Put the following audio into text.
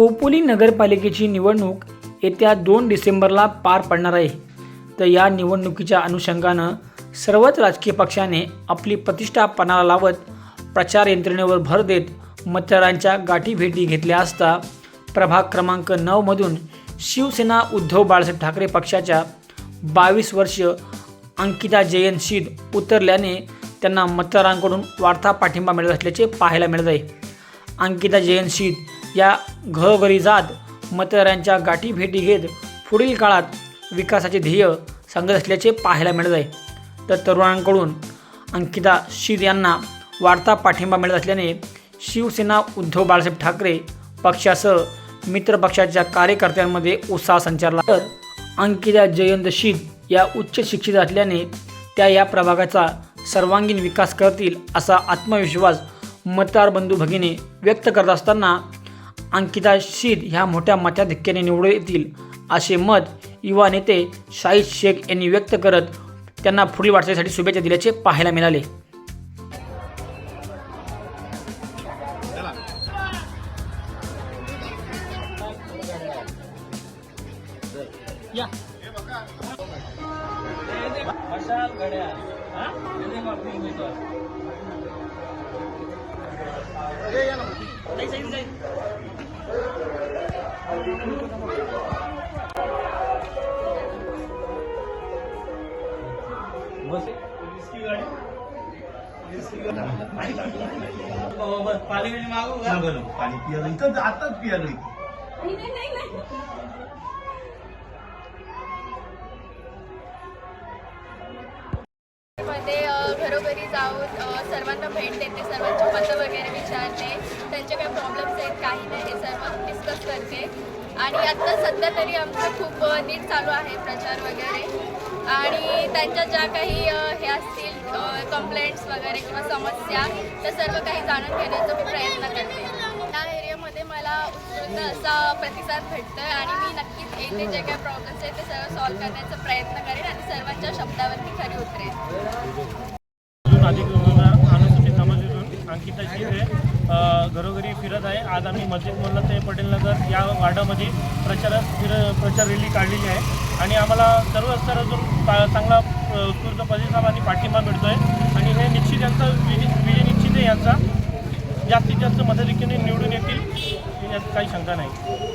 खोपोली नगरपालिकेची निवडणूक येत्या दोन डिसेंबरला पार पडणार आहे. तर या निवडणुकीच्या अनुषंगानं सर्वच राजकीय पक्षाने आपली प्रतिष्ठा पणाला लावत प्रचार यंत्रणेवर भर देत मतदारांच्या गाठीभेटी घेतल्या असता प्रभाग क्रमांक नऊमधून शिवसेना उद्धव बाळासाहेब ठाकरे पक्षाच्या बावीस वर्ष अंकिता जयंत शीद उतरल्याने त्यांना मतदारांकडून वाढता पाठिंबा मिळत असल्याचे पाहायला मिळत आहे. अंकिता जयंत शीद या घरोघरी जात मतदारांच्या गाठी भेटी घेत पुढील काळात विकासाचे ध्येय सांगत असल्याचे पाहायला मिळत आहे. तर तरुणांकडून अंकिता शीर यांना वाढता पाठिंबा मिळत असल्याने शिवसेना उद्धव बाळासाहेब ठाकरे पक्षासह मित्र पक्षाच्या कार्यकर्त्यांमध्ये उत्साह संचारला. तर अंकिता जयंत शीत या उच्च शिक्षित असल्याने त्या या प्रभागाचा सर्वांगीण विकास करतील असा आत्मविश्वास मतदार बंधू भगिनी व्यक्त करत असताना अंकिता शीद ह्या मोठ्या मताधिक्याने निवडून येतील असे मत युवा नेते शाहीद शेख यांनी व्यक्त करत त्यांना पुढील वाटचालीसाठी शुभेच्छा दिल्याचे पाहायला मिळाले. पाणी पियालं. इथं आताच पियालं इथं. घरोघरी जाऊन सर्वांना भेट देते सर्वांची मतं वगैरे विचारते. त्यांचे काही प्रॉब्लेम्स आहेत काही नाही हे सर्व डिस्कस करते. आणि आत्ता सध्या तरी आमचं खूप नीट चालू आहे प्रचार वगैरे. आणि त्यांच्या ज्या काही हे असतील कंप्लेंट्स वगैरे किंवा समस्या त्या सर्व काही जाणून घेण्याचा मी प्रयत्न करते. त्या एरियामध्ये मला उत्स्फूर्त असा प्रतिसाद भेटतो आहे आणि मी नक्कीच येते जे काही प्रॉब्लेम्स आहेत ते सर्व सॉल्व्ह करण्याचा प्रयत्न करेन आणि सर्वांच्या शब्दावरती खरी उतरेन. अजून अधिक अनुसूचित समाजातून अंकिता शिंदे घरोघरी फिरत आहे. आज आम्ही मस्जिद मोहल्ला ते पटेल नगर या वार्डामध्ये प्रचार फिर प्रचार रॅली काढलेली आहे. आणि आम्हाला सर्व स्तरातून चांगला अ, उत्स्फूर्त प्रतिसाद आणि पाठिंबा मिळतो आहे आणि हे निश्चित यांचा विजय विजय निश्चित आहे यांचा. जास्तीत जास्त मताधिक्याने निवडून येतील. यात काही शंका नाही.